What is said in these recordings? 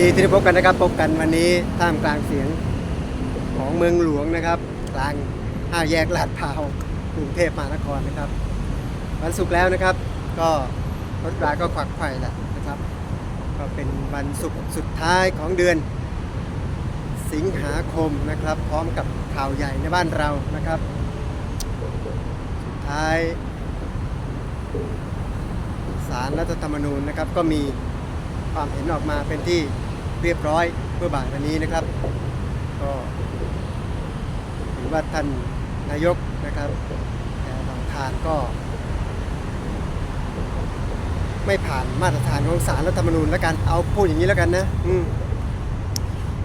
ดีที่ได้พบกันนะครับ พบกันวันนี้ท่ามกลางเสียงของเมืองหลวงนะครับ กลางห้าแยกลาดพร้าวกรุงเทพมหานครนะครับ วันศุกร์แล้วนะครับ ก็รถราก็ขวักไข่แหละนะครับ ก็เป็นวันศุกร์สุดท้ายของเดือน สิงหาคมนะครับ พร้อมกับข่าวใหญ่ในบ้านเรานะครับ สุดท้ายสารรัฐธรรมนูญนะครับก็มีความเห็นออกมาเป็นที่ เรียบร้อยเมื่อบ่ายวันนี้นะครับ ก็ถือว่าท่านนายกนะครับแพทองทานก็ ไม่ผ่านมาตรฐานของสารรัฐธรรมนูญแล้วกันเอาพูดอย่างนี้แล้วกันนะอืม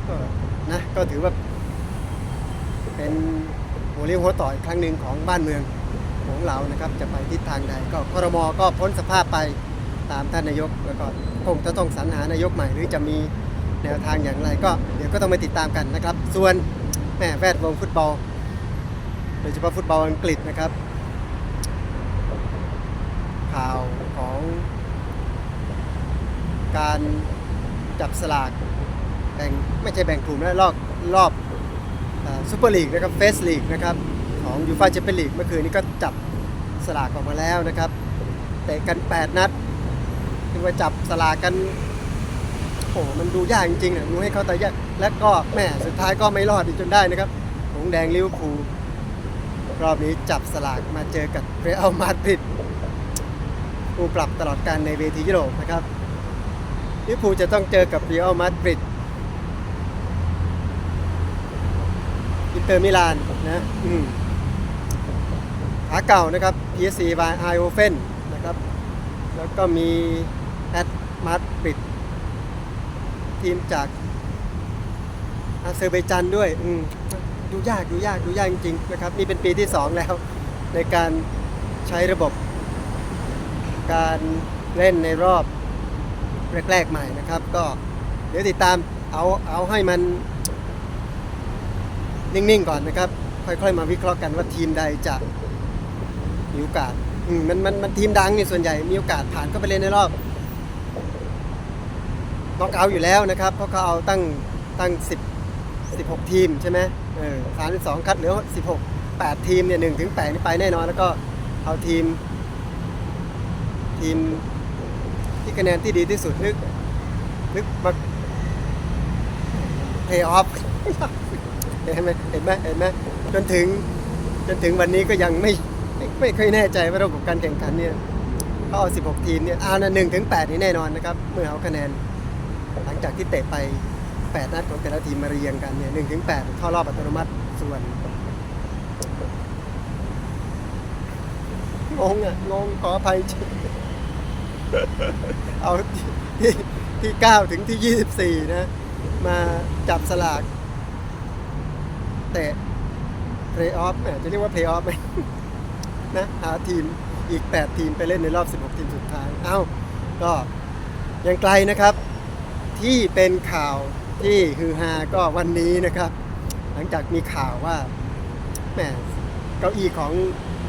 ก็นะก็ถือว่าเป็นหัวเรียวหัวต่ออีกครั้งหนึ่งของบ้านเมืองของเรานะครับ จะไปทิศทางใดก็ครมก็พ้นสภาพไปตามท่านนายกแล้วก็คงจะต้องสรรหานายกใหม่ หรือจะมี แนวทางอย่างไรก็เดี๋ยวก็ต้องไปติดตามกันนะครับ ส่วนแม่แวดวงฟุตบอล โดยเฉพาะฟุตบอลอังกฤษนะครับ ข่าวของการจับสลากแบ่งไม่ใช่แบ่งกลุ่มนะรอบรอบซูเปอร์ลีกนะครับเฟสลีกนะครับของยูฟ่าแชมเปี้ยนลีกเมื่อคืนนี้ก็จับสลากออกมาแล้วนะครับเตะกัน 8 นัดคือว่าจับสลากกัน โอ้โหมันดูยากจริงๆนะดูให้เขาต่ยากและก็แม่สุดท้ายก็ไม่รอดอีกจนได้นะครับหงแดงลิเวอร์พูลรอบนี้จับสลากมาเจอกับเรอัลมาดริดผู้ปรับตลอดการในเวทียุโรปนะครับลิเวอร์พูลจะต้องเจอกับเรอัลมาดริดอินเตอร์มิลานนะอืมขาเก่านะครับ PSC by i o f e n นะครับ แล้วก็มีแอดมาดริด ทีมจากอาเซอร์ไบจันด้วยอืดูยากดูยากดูยากจริงๆนะครับนี่เป็นปีที่ 2 แล้ว ในการใช้ระบบ การเล่นในรอบแรกๆใหม่นะครับ ก็เดี๋ยวติดตามเอาเอาให้มันนิ่งๆก่อนนะครับ ค่อยๆ มาวิเคราะห์กันว่าทีมใดจะมีโอกาสมมันมันมันทีมดังนี่ส่วนใหญ่มีโอกาสผ่านเข้าไปเล่นในรอบ น็อกเอาท์อยู่แล้วนะครับเพราะเขาเอาตั้งตั้ง 10 16 ทีมใช่ไหมเออ32คัดเหลือ 16 8 ทีมเนี่ย1ถึง8นี่ไปแน่นอน แล้วก็เอาทีม ทีมที่คะแนนที่ดีที่สุดนึกนึกมาเพย์ออฟเห็นไหมเห็นไหมเห็นไหมจนถึงจนถึงวันนี้ก็ยังไม่ไม่ไม่เคยแน่ใจว่าระบบการแข่งขันเนี่ยเขาเอา 16 ทีมเนี่ยเอานหนึ่งถึงแปดนี่แน่นอนนะครับ เมื่อเอาคะแนน หลังจากที่เตะไป 8 นัดของแต่ละทีมมาเรียงกันเนี่ยหนึ่งถึงแปดเข้ารอบอัตโนมัติส่วนงงอะงงขออภัยเอาที่ที่ที่9ถึงที่24นะมาจับสลากเตะเพลย์ออฟจะเรียกว่าเพลย์ออฟไหมนะหาทีมอีก 8 ทีมไปเล่นในรอบ 16 ทีมสุดท้าย เอ้า ก็ยังไกลนะครับ ที่เป็นข่าวที่ฮือฮาก็วันนี้นะครับ หลังจากมีข่าวว่าแหมเก้าอี้ของ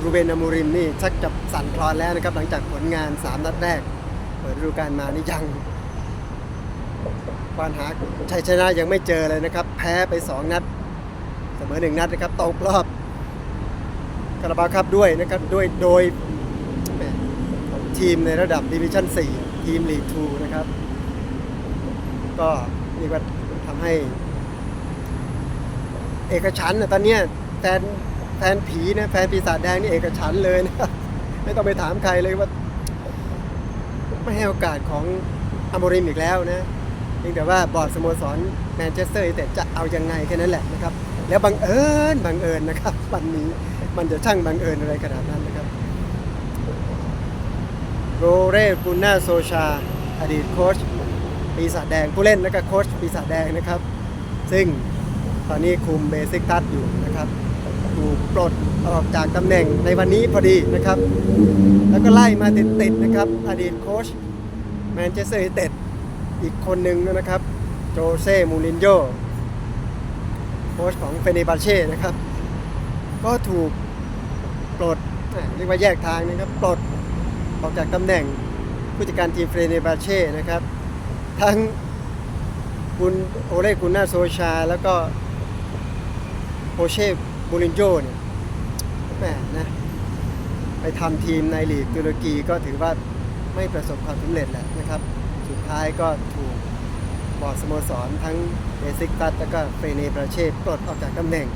รูเบนอามูริมนี่ชักจะสั่นคลอนแล้วนะครับ หลังจากผลงาน 3 นัดแรก เปิดฤดูกาลมานี่ยังปัญหาชัยชนะยังไม่เจอเลยนะครับ แพ้ไป 2 นัด เสมอหนึ่งนัดนะครับตกรอบคาราบาครับด้วยนะครับด้วยโดยทีมในระดับดิวิชั่น 4 ทีมลีก 2 นะครับ ก็เรียกว่าทำให้ เอกฉันนะตอนเนี้ยแฟนแฟนผีนะแฟนปีศาจแดงนี่เอกฉันเลยนะไม่ต้องไปถามใครเลยว่า ไม่ให้โอกาสของอมริมอีกแล้วนะเพียงแต่ว่าบอร์ดสโมสรแมนเชสเตอร์ยูไนเต็ดจะเอายังไงแค่นั้นแหละนะครับ แล้วบังเอิญบังเอิญนะครับวันนี้มันจะช่างบังเอิญอะไรขนาดนั้นนะครับโรเรกุน่าโซชา อดีตโค้ช ปีศาจแดงผู้เล่นและก็โค้ชปีศาจแดงนะครับ ซึ่งตอนนี้คุมเบสิกทัสอยู่นะครับถูกปลดออกจากตำแหน่งในวันนี้พอดีนะครับ แล้วก็ไล่มาติดๆนะครับ อดีตโค้ชแมนเชสเตอร์ยูไนเต็ดอีกคนหนึ่งนะครับ โจเซ่มูรินโญ่โค้ชของเฟเนบาเช่นะครับ ก็ถูกปลดเรียกว่าแยกทางนะครับ ปลดออกจากตำแหน่งผู้จัดการทีมเฟเนบาเช่นะครับ ทั้งคุณโอเลกุนนาโซชา แล้วก็โฮเช่บูรินโญ่เนี่ยแหมนะไปทำทีมในลีกตุรกีก็ถือว่าไม่ประสบความสำเร็จแหละนะครับ สุดท้ายก็ถูกบอร์ดสโมสรทั้งเบซิกตัสแล้วก็เฟเนประเชษปลดออกจากตำแหน่ง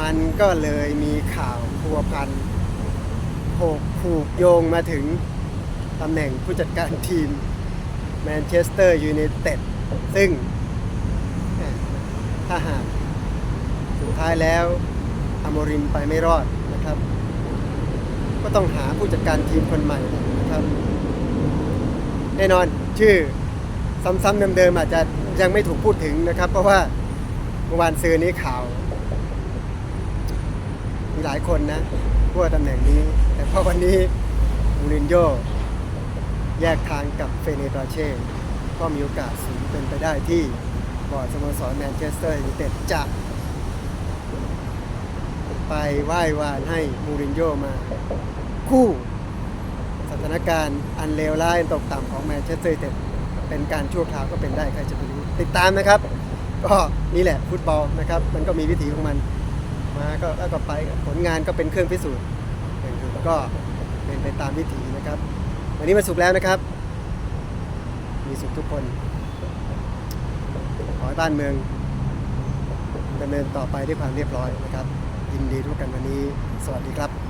มันก็เลยมีข่าวพัวพันโผกผูกโยงมาถึงตำแหน่งผู้จัดการทีม แมนเชสเตอร์ยูไนเต็ดซึ่งถ้าหากสุดท้ายแล้วอโมริมไปไม่รอดนะครับ ก็ต้องหาผู้จัดการทีมคนใหม่นะครับ แน่นอนชื่อซ้ำๆเดิมๆอาจจะยังไม่ถูกพูดถึงนะครับ เพราะว่าเมื่อวานซื้อนี้ข่าว มีหลายคนนะพูดว่าตำแหน่งนี้ แต่พอวันนี้มูรินโญ่ แยกทางกับเฟเนบราเช่ก็มีโอกาสสูงเป็นไปได้ที่บอร์ดสโมสรแมนเชสเตอร์ยูไนเต็ดจะไปไหว้วานให้มูรินโญ่มา คู่สถานการณ์อันเลวร้ายอันตกต่ำของแมนเชสเตอร์ยูไนเต็ดเป็นการชั่วคราวก็เป็นได้ใครจะไปรู้ติดตามนะครับ ก็นี่แหละฟุตบอลนะครับ มันก็มีวิถีของมันมาก็แล้วก็ไปผลงานก็เป็นเครื่องพิสูจน์อย่างอื่นก็เป็นไปตามวิถีนะครับ วันนี้มาสุกแล้วนะครับ มีสุขทุกคน ขอให้บ้านเมืองดำเนินต่อไปด้วยความเรียบร้อยนะครับยินดีทุกกันวันนี้ สวัสดีครับ